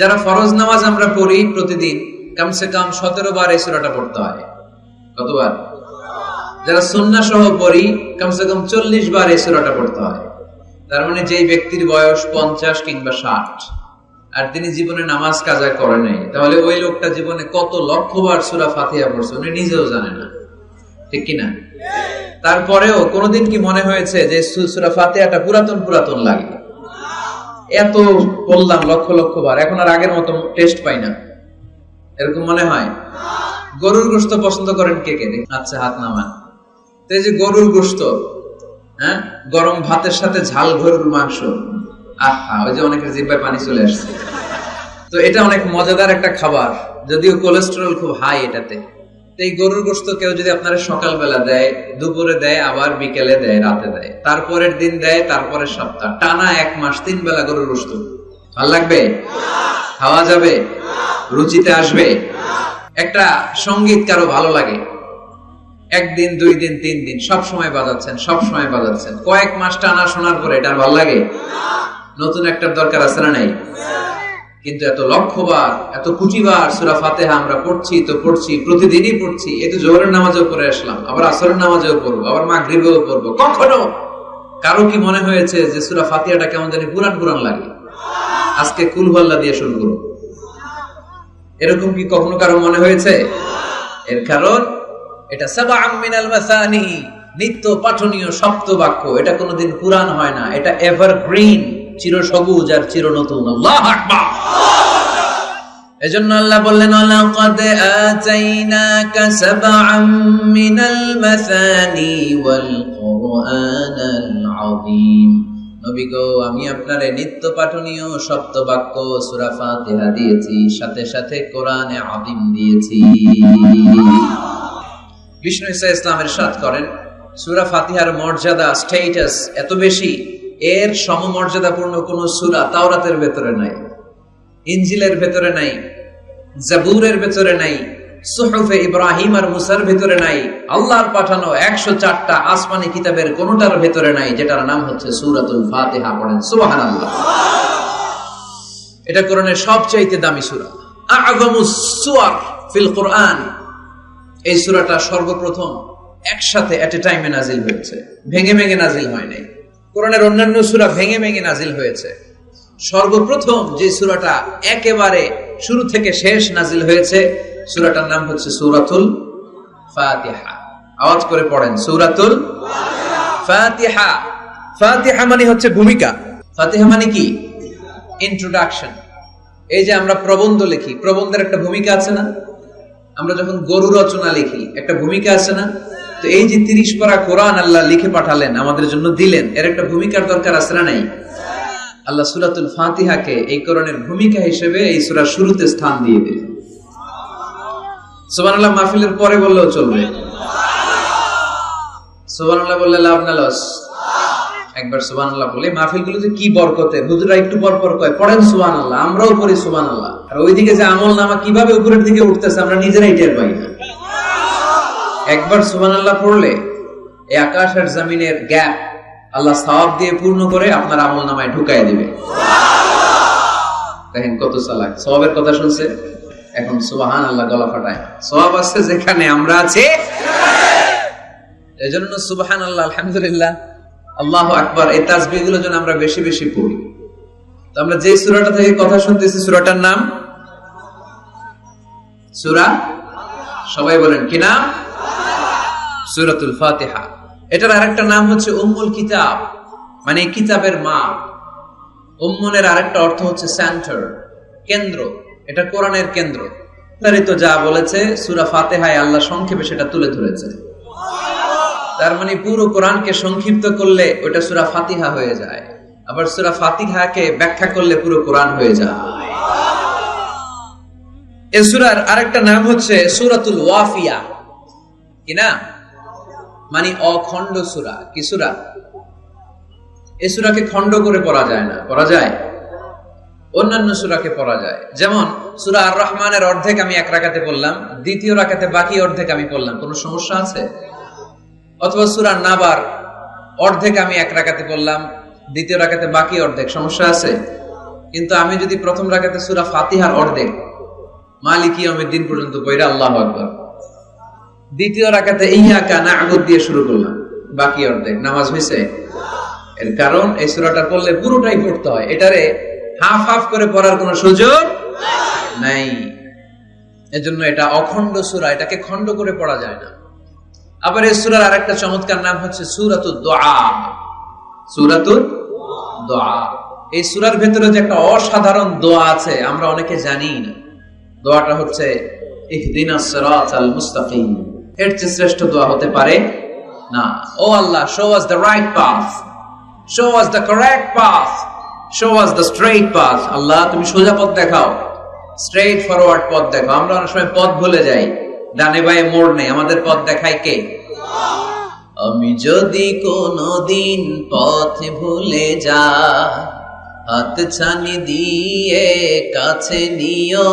যারা ফরজ নামাজ আমরা পড়ি প্রতিদিন, কমসে কম সতেরো বার এই সুরাটা পড়তে হয়। কতবার? যারা সুন্না সহ পড়ি, কমসে কম চল্লিশ বার এই সুরাটা পড়তে হয়। তার মানে যেই ব্যক্তির বয়স পঞ্চাশ কিংবা ষাট, আর তিনি জীবনে নামাজ কাজা করে নাই, তাহলে ওই লোকটা জীবনে কত লক্ষ বার সুরা ফাতিয়া পড়ছে, উনি নিজেও জানে না। ঠিক কিনা? তারপরেও কোনোদিন কি মনে হয়েছে যে সুরা ফাতিয়াটা পুরাতন পুরাতন লাগে? এত বললাম লক্ষ লক্ষ বার। এখন আর আগের মতো টেস্ট পাই না। এরকম মনে হয়? গরুর গোস্ত পছন্দ করেন কে কে? আচ্ছা হাত নামান। তো এই যে গরুর গোস্ত হ্যাঁ? গরম ভাতের সাথে ঝাল গরুর মাংস। আহা, ওই যে অনেকের জিব্বায় পানি চলে আসছে। তো এটা অনেক মজাদার একটা খাবার, যদিও কোলেস্টেরল খুব হাই এটাতে। এই গরুর গোস্ত কেউ যদি আপনারা সকালবেলা দেয়, দুপুরে দেয়, আবার বিকেলে দেয়, রাতে দেয়, তারপরের দিন দেয়, তারপরের সপ্তাহ, টানা এক মাস, তিন বেলা গরুর গোস্ত। ভালো লাগবে? খাওয়া যাবে? রুচিতে আসবে? একটা সংগীত কারও ভালো লাগে? একদিন, দুই দিন, তিন দিন, সব সময় বাজাচ্ছেন, সব সময় বাজাচ্ছেন। কয়েক মাস টানা শোনার পরে এটা ভালো লাগে? নতুন একটা দরকার আছে না নাই? কিন্তু এত লক্ষবার এত কুটিবার সুরা ফাতেহা আমরা পড়ছি, তো পড়ছি, প্রতিদিনই পড়ছি, এই তো জোহরের নামাজেও পড়ে আসলাম, আবার আসরের নামাজেও পড়ব, আবার মাগরিবেও পড়ব, কখনো? কারও কি মনে হয়েছে যে সুরা ফাতিহাটা কেমন জানি পুরান পুরান লাগে? আজকে কুলহল্লা দিয়ে শুরু করব এরকম কি কখনো কারও মনে হয়েছে? এর কারণ, এটা সাবা মিনাল মাসানি নিত্য পাঠনীয় সপ্ত বাক্য এটা কোনোদিন পুরান হয় না, এটা এভারগ্রিন চির সবুজ আর চির নতুন এজন্য আল্লাহ বললেন আমি আপনারে নিত্য পাঠনীয় সপ্ত বাক্য দিয়েছি, সাথে সাথে কোরআনে আযীম দিয়েছি। বিষ্ণু ইসা ইসলামের সাথ করেন, সূরা ফাতিহার মর্যাদা স্টেটাস এত বেশি এর সমমর্যাদাপূর্ণ কোন সুরা তাওরাতের ভেতরে নাই ইঞ্জিলের ভেতরে নাই, জাবুরের ভেতরে নাই, সুহফে ইব্রাহিম আর মুসার ভেতরে নাই, আল্লাহর পাঠানো একশো চারটা আসমানি কিতাবের কোনটার ভেতরে নাই, যেটার নাম হচ্ছে সুরাতুল ফাতিহা পড়েন। সুবাহান আল্লাহ এটা কোরআনের সবচাইতে দামি সুরা। আযমুস সুয়ার ফিল কোরআন। এই সুরাটা সর্বপ্রথম একসাথে এট এ টাইমে নাজিল হয়েছে। ভেঙে ভেঙে নাজিল হয় নাই। কোরআনের অন্যান্য সুরা ভেঙে ভেঙে নাজিল হয়েছে। সর্বপ্রথম যে সুরাটা একেবারে শুরু থেকে শেষ নাজিল হয়েছে, সুরাটার নাম হচ্ছে সূরাতুল ফাতিহা। আওয়াজ করে পড়েন, সুরাতুল ফাতিহা। ফাতিহা মানে হচ্ছে ভূমিকা। ফাতিহা মানে কি? ইন্ট্রোডাকশন এই যে আমরা প্রবন্ধ লিখি, প্রবন্ধের একটা ভূমিকা আছে না? আমরা যখন গরু রচনা লিখি, একটা ভূমিকা আছে না? তো এই যে তিরিশ পারা কোরআন আল্লাহ লিখে পাঠালেন, আমাদের জন্য দিলেন, এর একটা ভূমিকার দরকার আছে না নাই? আল্লাহ সুরাতুল ফাতিহাকে এই কোরআনের ভূমিকা হিসেবে এই সুরা শুরুতে স্থান দিয়ে দিলেন। মাহফিলের পরে বললেও চলবে। সুবহানাল্লাহ বললে লাভ না আমরাও পড়ি সুবহানাল্লাহ। আর ওইদিকে যে আমল নামা কীভাবে উপরের দিকে উঠতেছে, আমরা নিজেরাই টের পাই না। একবার সুবহানাল্লাহ পড়লে এই আকাশ আর জমিনের গ্যাপ আল্লাহ সওয়াব দিয়ে পূর্ণ করে আপনার আমল নামায় ঢুকাই দিবে। দেখেন কত চালাক। সওয়াবের কথা শুনছে? এখন সুবহান আল্লাহ গলা ফাটায়। সওয়াব আছে যেখানে আমরা আছি। এজন্য সুবহান আল্লাহ আলহামদুলিল্লাহ, আল্লাহ আকবার, এই তাসবিহগুলো যেন আমরা বেশি বেশি পড়ি। তো আমরা যে সূরাটা থেকে কথা শুনতেছি, সুরাটার নাম? সুরা? সবাই বলেন, কি নাম? সূরাতুল ফাতিহা। এটার আরেকটা নাম হচ্ছে উম্মুল কিতাব। মানে কিতাবের মা উম্মুনের আরেকটা অর্থ হচ্ছে সেন্টার কেন্দ্র। এটা কোরআনের কেন্দ্র। বিস্তারিত যা বলেছে সূরা ফাতিহায় আল্লাহ সংক্ষেপে সেটা তুলে ধরেছে। তার মানে পুরো কোরআনকে সংক্ষিপ্ত করলে ওটা সুরা ফাতিহা হয়ে যায়। আবার সুরা ফাতিহাকে ব্যাখ্যা করলে পুরো কোরআন হয়ে যায়। এ সুরার আরেকটা নাম হচ্ছে সুরাতুল ওয়াফিয়া। কি না মানে অখণ্ড সুরা। কি সুরা? এ সুরাকে খণ্ড করে পড়া যায় না। পড়া যায়? অন্যান্য সুরাকে পড়া যায়। যেমন, সুরা আর রহমানের অর্ধেক আমি এক রাখাতে বললাম দ্বিতীয় রাখাতে বাকি অর্ধেক আমি বললাম কোনো সমস্যা আছে? অথবা সুরা নাবার অর্ধেক আমি এক রাখাতে বললাম দ্বিতীয় রাখাতে বাকি অর্ধেক। সমস্যা আছে? কিন্তু আমি যদি প্রথম রাখাতে সুরা ফাতিহার অর্ধেক, মালিকি আমের দিন পর্যন্ত পড়ে আল্লাহ আকবর। দ্বিতীয় রাখাতে ইয়া না আগত দিয়ে শুরু করলাম। বাকি অর্ধেক। নামাজ হয়েছে এর কারণ এই সুরাটা পড়লে পুরোটাই পড়তে হয়। এটারে হাফ হাফ করে পড়ার কোনো সুযোগ নাই। এজন্য এটা অখণ্ড সুরা। এটাকে খণ্ড করে পড়া যায় না। আবার এই সুরার আরেকটা চমৎকার নাম হচ্ছে সুরাতু দোয়া। সুরাতু দোয়া। এই সুরার ভেতরে যে একটা অসাধারণ দোয়া আছে, আমরা অনেকে জানি না। দোয়াটা হচ্ছে ইহদিনাস সিরাতাল মুস্তাকিম। এর চেয়ে শ্রেষ্ঠ দোয়া হতে পারে? না। O Allah show us the right path show us the correct path show us the straight path Allah, তুমি সোজা পথ দেখাও। স্ট্রেইট ফরওয়ার্ড পথ দেখাও। আমরা অনেক সময় পথ ভুলে যাই। ডানে বায়ে মোড় নেই। আমাদের পথ দেখায় কে? আমি যদি কোনো দিন পথ ভুলে যা, হাত ছানি দিয়ে কাছে নিও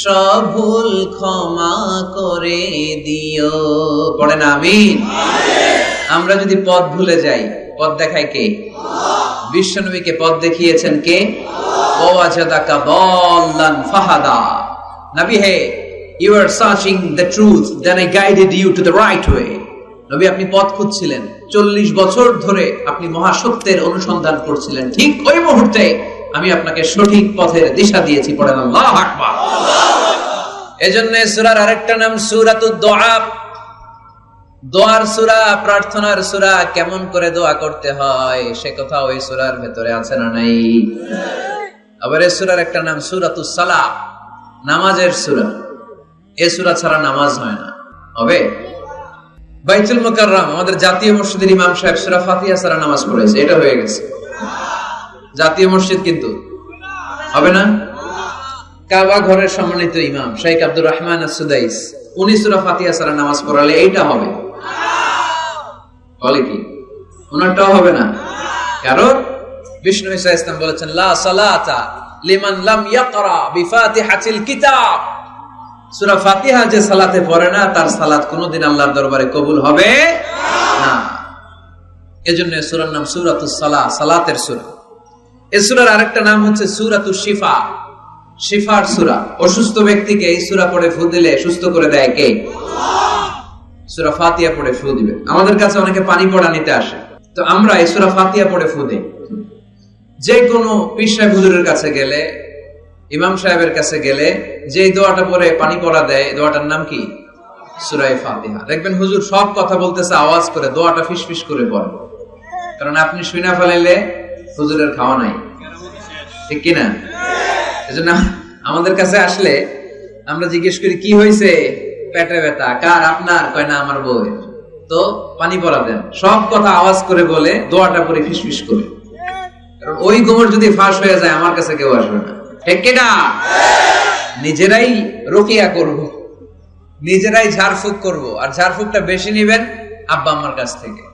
সব ভুল ক্ষমা করে দিও। পড়ে না আমিন। আমরা যদি পথ ভুলে যাই, পথ দেখায় কে? বিশ্বনবীকে পথ দেখিয়েছেন কে? ও আজাদাকা দল্লান ফাহাদা। নবী হে you are searching the truth then I guided you to the right way নবী, আপনি পথ খুঁজছিলেন। চল্লিশ বছর ধরে আপনি মহাসত্যের অনুসন্ধান করছিলেন। ঠিক ওই মুহূর্তে আমি আপনাকে সঠিক পথের দিশা দিয়েছি, পড়েন আল্লাহ আকবার। এজন্য সূরার আরেকটা নাম সূরাতুদ দোয়া। দোয়ার সূরা, প্রার্থনার সূরা, কেমন করে দোয়া করতে হয়, সে কথা ওই সূরার ভেতরে আছে না নাই? আবার এই সূরার একটা নাম সূরাতুস সালাহ, নামাজের সূরা। এই সূরা ছাড়া নামাজ হয় না। হবে? বাইতুল মুকাররম, আমাদের জাতীয় মসজিদের ইমাম সাহেব সুরা ফাতিহা ছাড়া নামাজ পড়েছে, এটা হয়ে গেছে। জাতীয় মসজিদ কিন্তু। হবে না? কাবা ঘরের সম্মানিত ইমাম শেখ আব্দুর রহমান সুদাইস উনি সুরা ফাতিহা ছাড়া নামাজ পড়ালে এইটা হবে। বলে কি? ওনারটাও হবে না? কারণ বিষ্ণু ইসা ইসলাম বলেছেন, লা সালাতা লিমান লাম ইয়াকরা বিফাতিহাতিল কিতাব। সূরা ফাতিহা যে সালাতে পড়ে না, তার সালাত কোনোদিন আল্লাহর দরবারে কবুল হবে না। এজন্য সূরার নাম সূরাতুস সালাহ, সালাতের সূরা। এই সূরার আরেকটা নাম হচ্ছে সূরাতুশ শিফা। শিফার সূরা। অসুস্থ ব্যক্তিকে এই সূরা পড়ে ফু দিলে সুস্থ করে দেয় কে? সূরা ফাতিহা পড়ে ফু দিবে। আমাদের কাছে অনেকে পানি পড়া নিতে আসে। তো আমরা এই সূরা ফাতিহা পড়ে ফু দেই। যে কোনো হুজুরের কাছে গেলে, ইমাম সাহেবের কাছে গেলে যে দোয়াটা পরে পানি পড়া দেয় দোয়াটার নাম কি? সুরাই ফাতিহা। দেখবেন হুজুর সব কথা বলতেছে, আওয়াজ করে, দোয়াটা ফিসফিস করে পড়ে। কারণ আপনি শুনা ফেলাইলে হুজুরের খাওয়া নাই। ঠিক কিনা? এজন্য আমাদের কাছে আসলে আমরা জিজ্ঞেস করি, কি হয়েছে পেটে ব্যথা? কার, আপনার? কয়, না, আমার বউয়ের। তো পানি পড়া দেন। সব কথা আওয়াজ করে বলে, দোয়াটা পরে ফিসফিস করে। কারণ ওই গোমর যদি ফাঁস হয়ে যায়, আমার কাছে কেউ আসবে না। ঠিক কিনা? নিজেরাই রকিয়া করব। নিজেরাই ঝাড়ফুঁক করব। আর ঝাড়ফুঁকটা বেশি নিবেন আব্বা আমার কাছ থেকে।